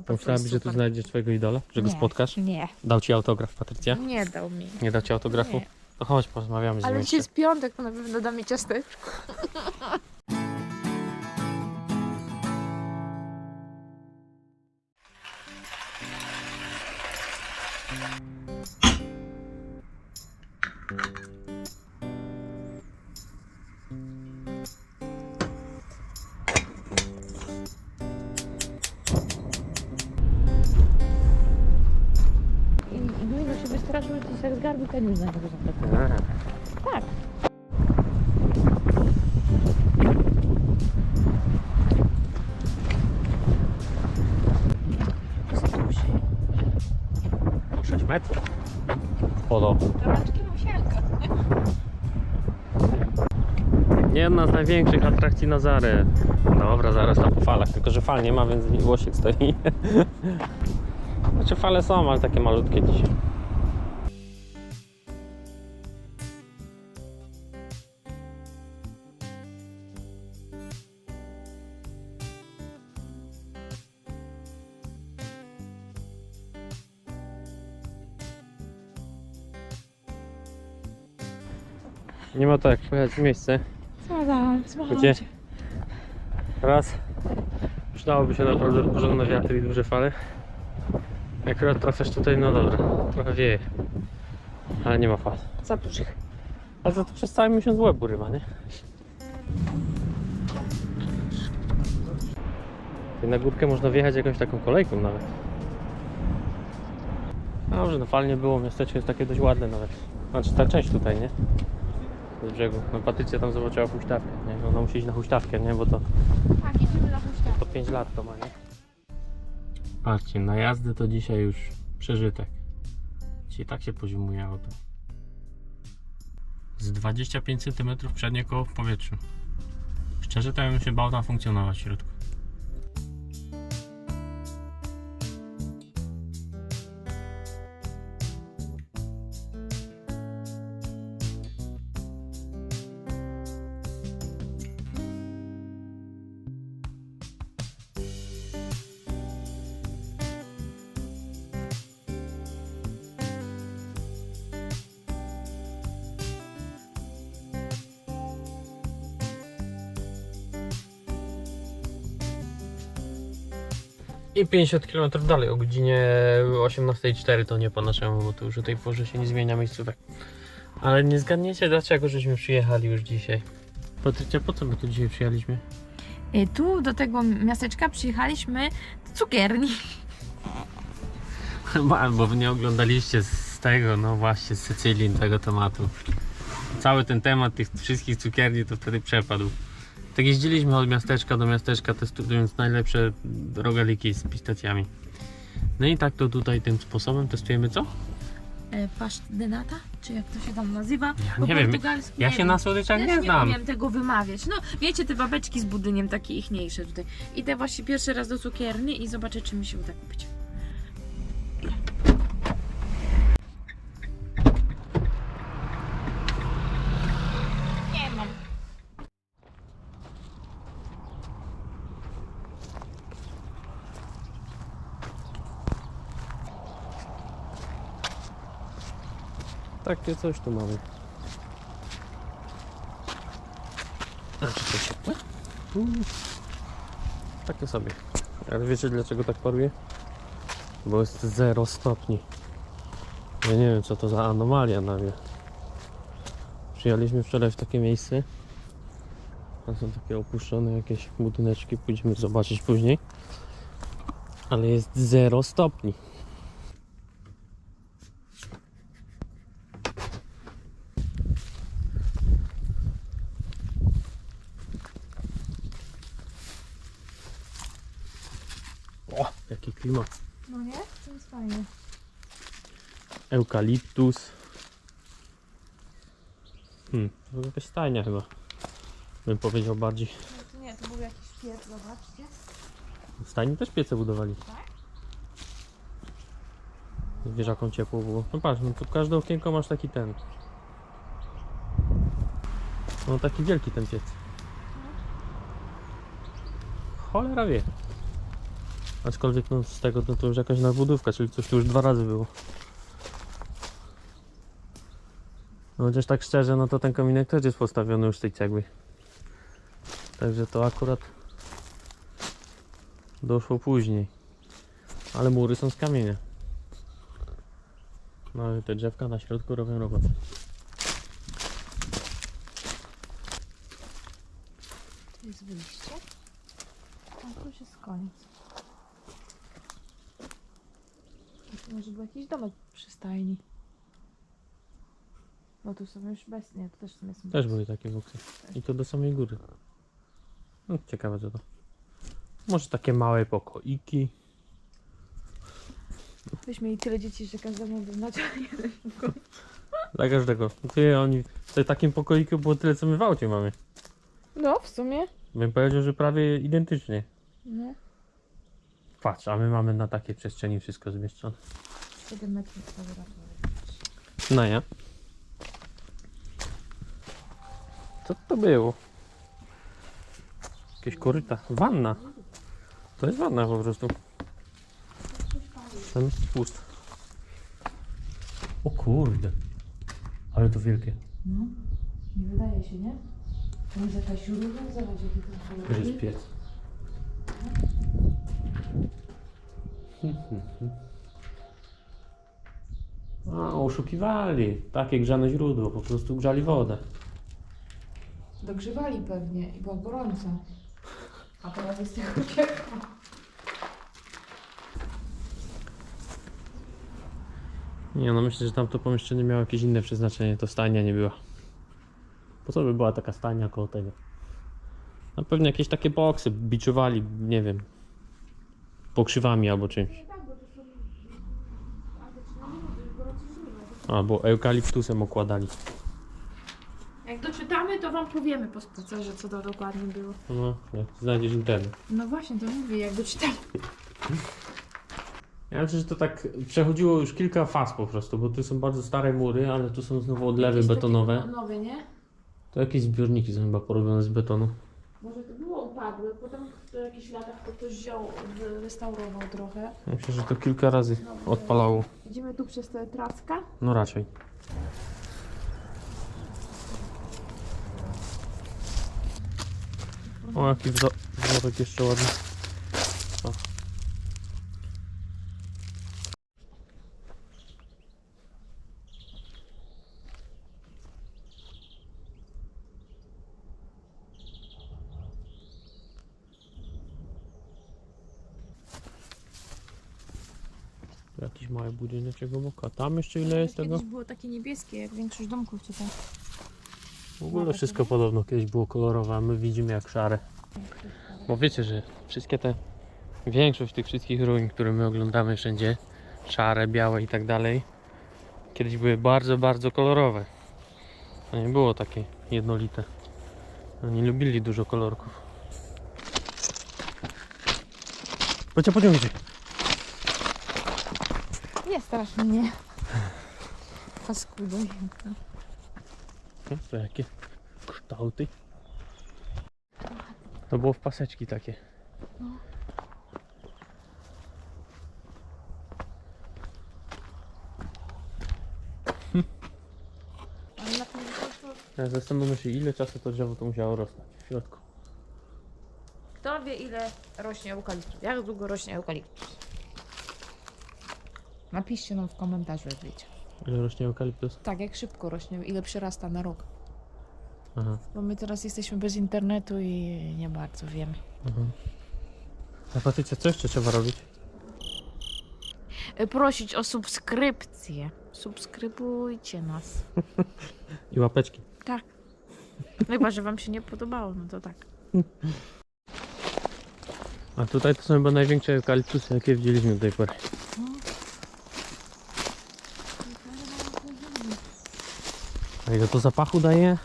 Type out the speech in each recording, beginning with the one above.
po, Myślałabyś, że tu znajdziesz twojego idola? Że go Nie, spotkasz? Nie, Dał ci autograf, Patrycja? nie dał mi. Nie dał ci autografu? Nie. To chodź, porozmawiamy z nim Ale jeszcze. dzisiaj jest piątek, to na pewno da mi ciasteczko. Rączki musielka. Jedna z największych atrakcji na Zarę. Dobra, zaraz tam po falach, tylko że fal nie ma, więc głosik stoi. Znaczy fale są, ale takie malutkie dzisiaj. Nie ma to jak pojechać w miejsce, spadam. Gdzie? Raz. Przydałoby się naprawdę porządne wiatry i duże fale. Akurat trafiasz tutaj, no dobra, trochę wieje. Ale nie ma fal. Za dużych. Ale to, to przez cały miesiąc łeb urywa, nie? Tutaj na górkę można wjechać jakąś taką kolejką nawet. Dobrze, no fal nie było, miasteczko jest takie dość ładne nawet. Znaczy ta część tutaj, nie? Z brzegu. No Patrycja tam zobaczyła huśtawkę, nie? Ona musi iść na huśtawkę, nie? Bo to Tak, jedziemy na huśtawkę. to 5 lat to ma, nie? Patrzcie, na jazdę to dzisiaj już przeżytek. Dzisiaj tak się pozimuje auto. Z 25 cm przednie koło w powietrzu. Szczerze to ja bym się bał tam funkcjonować w środku. I 50 km dalej o godzinie 18.04 to nie po naszemu, bo to już o tej porze się nie zmienia miejscówek. Ale nie zgadniecie dlaczego żeśmy przyjechali już dzisiaj. Patrycja, po co my tu dzisiaj przyjechaliśmy? Y, Tu do tego miasteczka przyjechaliśmy do cukierni. Chyba, bo wy nie oglądaliście z tego, no właśnie, z Sycylii tego tematu. Cały ten temat tych wszystkich cukierni to wtedy przepadł. Tak jeździliśmy od miasteczka do miasteczka, testując najlepsze rogaliki z pistacjami. No i tak to tutaj tym sposobem testujemy co? E, Pasztynata? Czy jak to się tam nazywa? Ja Po nie wiem, Ja nie się wiem. na słodyczach Też nie nie znam. umiem tego wymawiać. No, wiecie, te babeczki z budyniem, takie ichniejsze tutaj. Idę właśnie pierwszy raz do cukierni i zobaczę, czy mi się uda kupić. Takie coś tu mamy. A czy to ciepłe? Mm. Takie sobie. Ale wiecie dlaczego tak paruje? Bo jest 0 stopni. Ja nie wiem co to za anomalia na wie. Przyjechaliśmy wczoraj w takie miejsce. Tam są takie opuszczone jakieś budyneczki, pójdziemy zobaczyć później. Ale jest 0 stopni. O, No nie? To jest fajnie. Eukaliptus. Hmm, to jakaś stajnia chyba. Bym powiedział bardziej. No to nie, to był jakiś piec, zobaczcie. W stajni też piece budowali. Tak? Zwierzakom ciepło było. No patrz, no tu każde okienko masz taki ten. No taki wielki ten piec. Cholera wie. Aczkolwiek no z tego to, to już jakaś nadbudówka, czyli coś tu już dwa razy było. No chociaż tak szczerze, no to ten kominek też jest postawiony już z tej cegły. Także to akurat doszło później. Ale mury są z kamienia. No ale te drzewka na środku robią robotę. Tu jest wyjście. A tu już jest koniec. A tu może był jakiś domek przy stajni. No tu są już bez... Nie, to też są jest Też były takie boksy. I to do samej góry. No, ciekawe co to. Może takie małe pokoiki. Weźmy i tyle dzieci, że każdemu wyznacza jeden pokój. Dla każdego. Ty, oni w takim pokoiku było tyle co my w aucie mamy. No, w sumie. Bym powiedział, że prawie identycznie. No. Patrz, a my mamy na takiej przestrzeni wszystko zmieszczone. 7 metrów kwadratowych. No ja. Co to było? Jakieś koryta. Wanna. To jest wanna po prostu. Tam jest pust. O kurde. Ale to wielkie. No. Nie wydaje się, nie? To jest jakaś źródła? Zobacz, jaki to jest To jest piec. A, oszukiwali. Takie grzane źródło, po prostu grzali wodę. Dogrzewali pewnie i było gorąco. A teraz jest tylko ciepło. Nie no, myślę, że tamto pomieszczenie miało jakieś inne przeznaczenie, to stajnia nie była. Po co by była taka stajnia koło tego? No pewnie jakieś takie boksy biczowali, nie wiem, pokrzywami albo czymś. Tak, bo to są... Albo eukaliptusem okładali. Jak doczytamy, to wam powiemy po spacerze, co to dokładnie było. No, jak znajdziesz internet. No właśnie, to mówię, jak doczytamy. Ja myślę, że to tak przechodziło już kilka faz po prostu, bo tu są bardzo stare mury, ale tu są znowu odlewy betonowe. Nowe, nie? To jakieś zbiorniki są chyba porobione z betonu. Może to było upadłe, potem po jakichś latach to ktoś wziął, restaurował trochę. Myślę, że to kilka razy Nowe. odpalało. Idziemy tu przez tę trackę. No raczej. O, jaki wzo- wzorek jeszcze ładny. O. Jakiś mały budyneczek obok, a tam jeszcze ile jest tego? Kiedyś było takie niebieskie, jak większość domków tutaj. W ogóle wszystko podobno kiedyś było kolorowe, a my widzimy jak szare. Bo wiecie, że wszystkie te, większość tych wszystkich ruin, które my oglądamy wszędzie, szare, białe i tak dalej, kiedyś były bardzo, bardzo kolorowe. To nie było takie jednolite. Oni lubili dużo kolorków. Chodźcie, pociągnijcie. Nie strasznie nie. Paskudo. No, To jakie kształty. To było w paseczki takie. To... Ja zastanawiam się ile czasu to drzewo to musiało rosnąć w środku. Kto wie ile rośnie eukaliptus? Jak długo rośnie eukaliptus? Napiszcie nam w komentarzu, jak wiecie. Ile rośnie eukaliptus? Tak, jak szybko rośnie, ile przyrasta na rok. Aha, Bo my teraz jesteśmy bez internetu i nie bardzo wiemy. aha. A Patrycja, co jeszcze trzeba robić? E, Prosić o subskrypcję. Subskrybujcie nas. I łapeczki. Tak. No Chyba, że wam się nie podobało, no to tak. A tutaj to są chyba największe eukaliptusy, jakie widzieliśmy do tej pory. A ile to zapachu daje?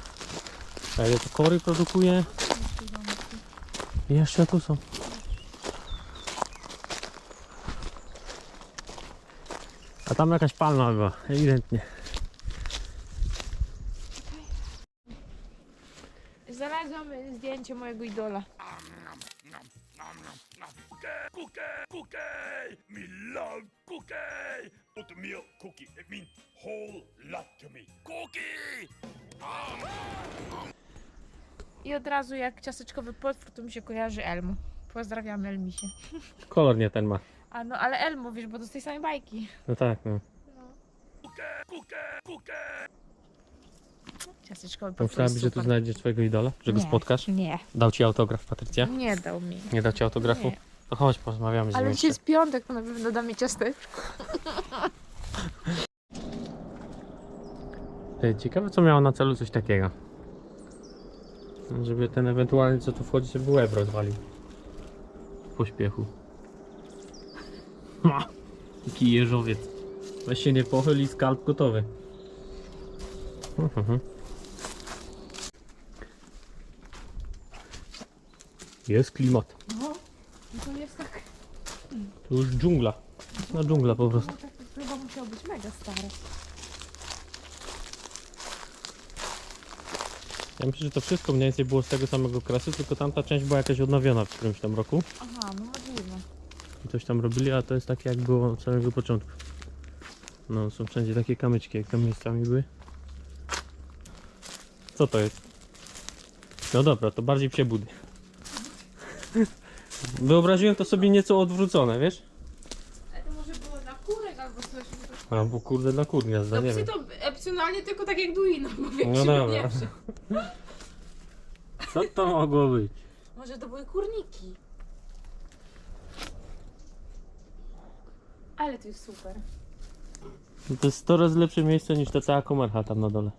A ile to kory produkuje? I jeszcze tu są. A tam jakaś palma była, ewidentnie. Znalazłam zdjęcie mojego idola. Cookie. I od razu jak ciasteczkowy potwór, to mi się kojarzy Elmo. Pozdrawiamy Elmisie. Kolor nie ten ma. A no, ale Elmo, wiesz, bo to z tej samej bajki. No tak, no. Ciasteczkowy potwór jest że tu super. znajdziesz twojego idola? Że go Nie, spotkasz? Nie, Dał ci autograf, Patrycja? nie dał mi. Nie dał ci autografu? Nie. To chodź, porozmawiamy z nim Ale jeszcze. dzisiaj jest piątek, to na pewno da mi ciasteczko. Ciekawe, co miało na celu coś takiego. Żeby ten ewentualnie, co tu wchodzi, żeby łeb rozwalił. W pośpiechu. Ma! Taki jeżowiec. Weź się nie pochyl i skalp gotowy. Mhm. Jest klimat. No, to jest tak, To już dżungla. No dżungla po prostu. no tak to chyba musiało być mega stare. Ja myślę, że to wszystko mniej więcej było z tego samego kresu, tylko tamta część była jakaś odnowiona w którymś tam roku. Aha, no możliwe. I coś tam robili, a to jest takie jak było od samego początku. No, są wszędzie takie kamyczki, jak tam miejscami były. Co to jest? No dobra, to bardziej psie budy. Wyobraziłem to sobie nieco odwrócone, wiesz? Ale to może było dla kurek albo coś. A, bo kurde dla kur gniazda, No nie wiem. to opcjonalnie tylko tak jak Duino, bo większy No no dobra. nie. Co to mogło być? Może to były kurniki. Ale to jest super. No to jest 100 razy lepsze miejsce niż ta cała komercha tam na dole.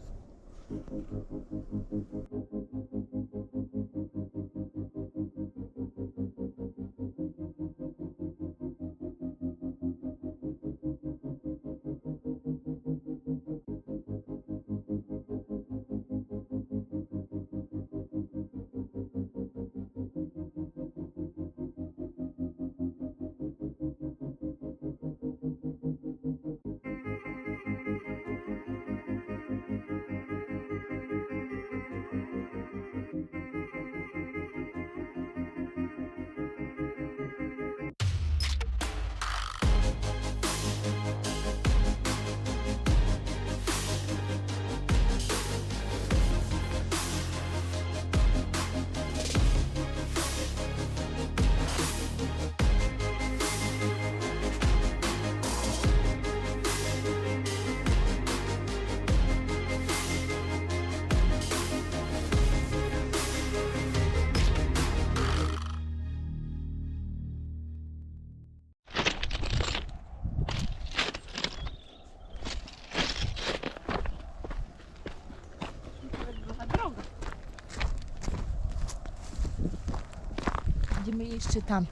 Idziemy jeszcze tam.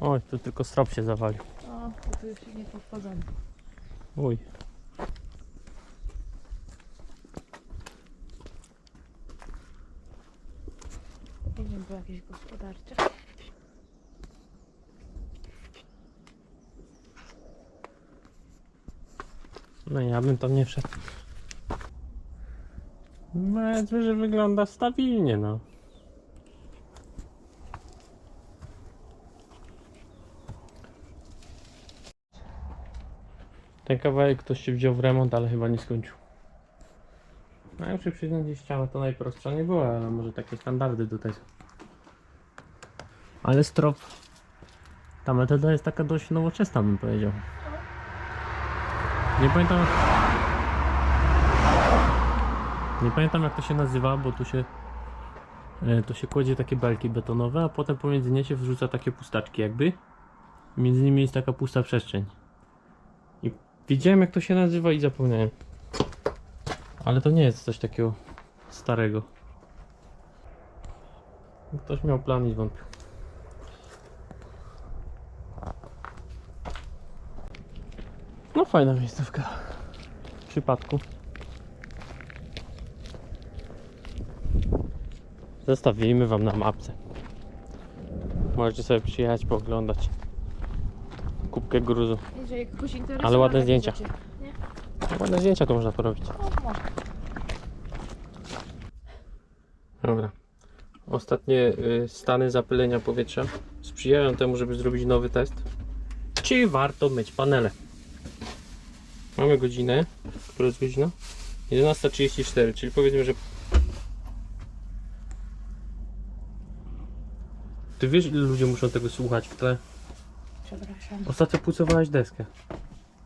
Oj, tu tylko strop się zawalił. O, tu już nie podchodzony. Uj. Nie wiem, było jakieś gospodarcze. No ja bym tam nie wszedł. Powiedzmy, że wygląda stabilnie, no. Ten kawałek ktoś się wziął w remont, ale chyba nie skończył. No ja muszę przyznać, że ściana to najprostsza nie była, ale może takie standardy tutaj są. Ale strop. Ta metoda jest taka dość nowoczesna, bym powiedział. Nie pamiętam. Nie pamiętam jak to się nazywa, bo tu się. e, To się kładzie takie belki betonowe, a potem pomiędzy nie się wrzuca takie pustaczki jakby. Między nimi jest taka pusta przestrzeń. Widziałem jak to się nazywa i zapomniałem. Ale to nie jest coś takiego starego. Ktoś miał plan i zwątpił. No fajna miejscówka. W przypadku. Zostawimy wam na mapce. Możecie sobie przyjechać, pooglądać. Kubkę gruzu. Jeżeli kogoś interesuje. Ale ładne takie zdjęcia. rzeczy. Nie? Ładne zdjęcia to można porobić. No, może. Dobra. Ostatnie y, stany zapylenia powietrza sprzyjają temu, żeby zrobić nowy test. Czy warto myć panele? Mamy godzinę. Która jest godzina? 11.34, czyli powiedzmy, że Ty wiesz, ile ludzie muszą tego słuchać w tle? Przepraszam, Ostatnio pucowałaś deskę.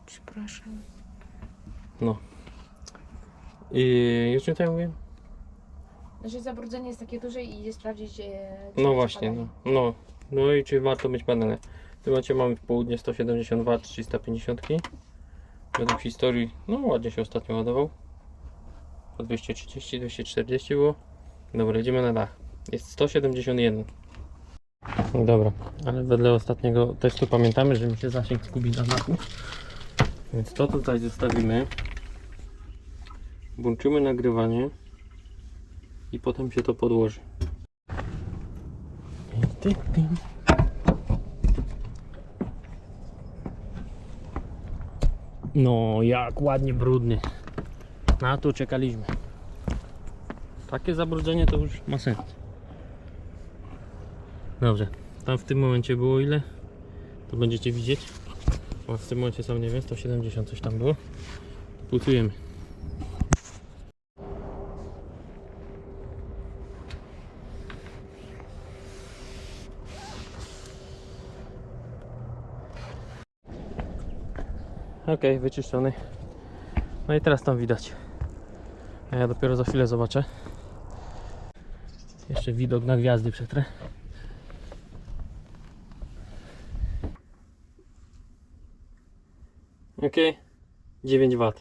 przepraszam. No. I już czym tutaj mówię? Że zabrudzenie jest takie duże i idzie sprawdzić, e, czy No macie właśnie, no. no. No i czy warto mieć panele? W tym momencie mamy w południe 170 W, 350. Według historii, no ładnie się ostatnio ładował. Po 230, 240 było. Dobra, idziemy na dach. Jest 171. Dobra, ale wedle ostatniego testu pamiętamy, że mi się zasięg zgubi na dachu. Więc to tutaj zostawimy. Włączymy nagrywanie i potem się to podłoży. No, jak ładnie brudny. Na to czekaliśmy. Takie zabrudzenie to już ma sens. Dobrze, tam w tym momencie było ile? To będziecie widzieć. O, w tym momencie sam nie wiem, 170 coś tam było. Putujemy. Ok, wyczyszczony. No i teraz tam widać. A ja dopiero za chwilę zobaczę. Jeszcze widok na gwiazdy przetrę. Ok, 9 W.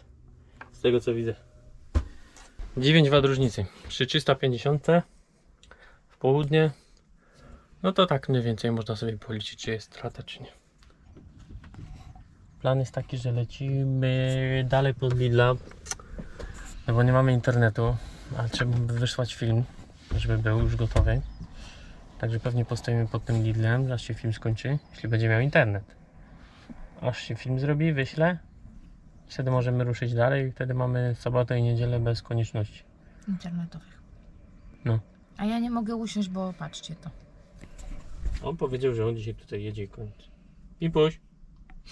Z tego co widzę. 9 W różnicy. Przy 350 w południe. No to tak mniej więcej można sobie policzyć, czy jest strata, czy nie. Plan jest taki, że lecimy dalej pod Lidla, no bo nie mamy internetu, a trzeba by wysłać film, żeby był już gotowy. Także pewnie postoimy pod tym Lidlem, aż się film skończy, jeśli będzie miał internet. Aż się film zrobi, wyślę, wtedy możemy ruszyć dalej i wtedy mamy sobotę i niedzielę bez konieczności. Internetowych. No. A ja nie mogę usiąść, bo patrzcie to. On powiedział, że on dzisiaj tutaj jedzie i kończy. I puść.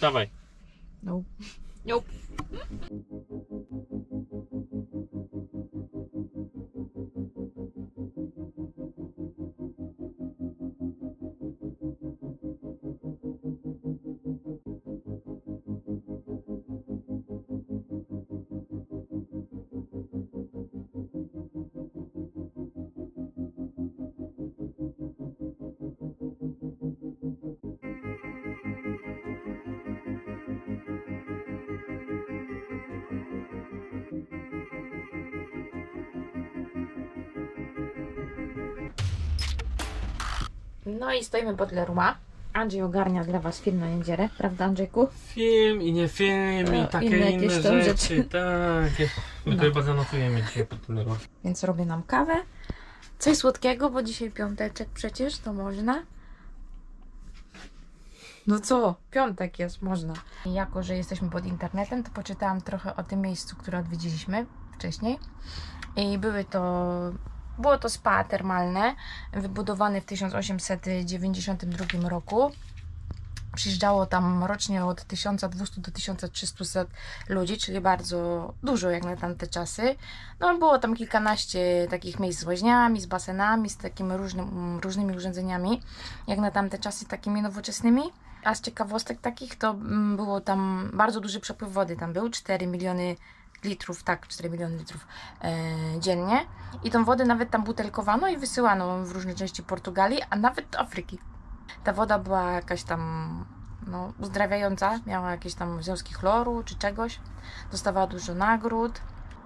Dawaj. No. Nope. No i stoimy pod Leruma. Andrzej ogarnia dla Was film na niedzielę, prawda Andrzejku? Film i nie film i No, takie inne inne, rzeczy. rzeczy. Tak. My No. to chyba zanotujemy dzisiaj pod lewo. Więc robię nam kawę. Coś słodkiego, bo dzisiaj piąteczek przecież, to można. No co? Piątek jest, można. I jako, że jesteśmy pod internetem, to poczytałam trochę o tym miejscu, które odwiedziliśmy wcześniej. I były to... Było to spa termalne, wybudowane w 1892 roku. Przyjeżdżało tam rocznie od 1200 do 1300 ludzi, czyli bardzo dużo jak na tamte czasy. No, było tam kilkanaście takich miejsc z łaźniami, z basenami, z takimi różnym, różnymi urządzeniami, jak na tamte czasy, takimi nowoczesnymi. A z ciekawostek takich to mm, było tam bardzo duży przepływ wody, tam był 4 miliony litrów, tak, 4 miliony litrów e, dziennie. I tą wodę nawet tam butelkowano i wysyłano w różne części Portugalii, a nawet do Afryki. Ta woda była jakaś tam no, uzdrawiająca, miała jakieś tam związki chloru czy czegoś. Dostawała dużo nagród.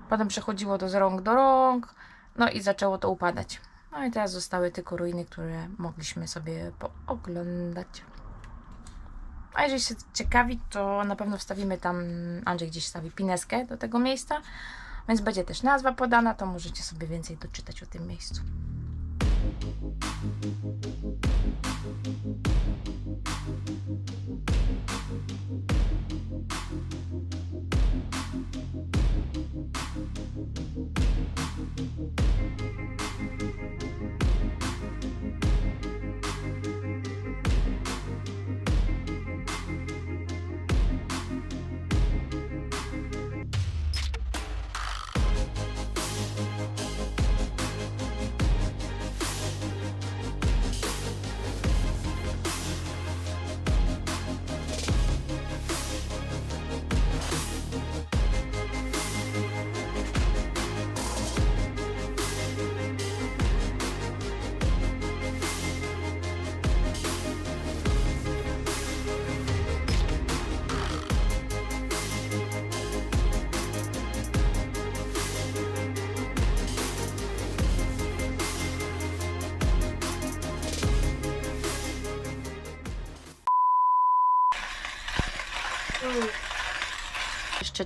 Potem przechodziło to z rąk do rąk, no i zaczęło to upadać. No i teraz zostały tylko ruiny, które mogliśmy sobie pooglądać. A jeżeli się ciekawi, to na pewno wstawimy tam, Andrzej gdzieś stawi pineskę do tego miejsca, więc będzie też nazwa podana, to możecie sobie więcej doczytać o tym miejscu.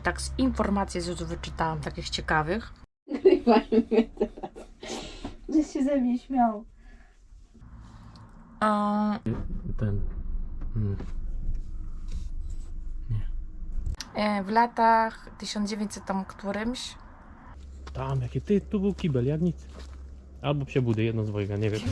Jeszcze tak z informacji, co tu wyczytałam, takich ciekawych. Że się ze mnie śmiał. Um, Ten. Mm. e, w latach 1900 tam którymś Tam, jakie ty, tu był kibel, jak nic. Albo psie budy, jedno z dwojga, nie wiem.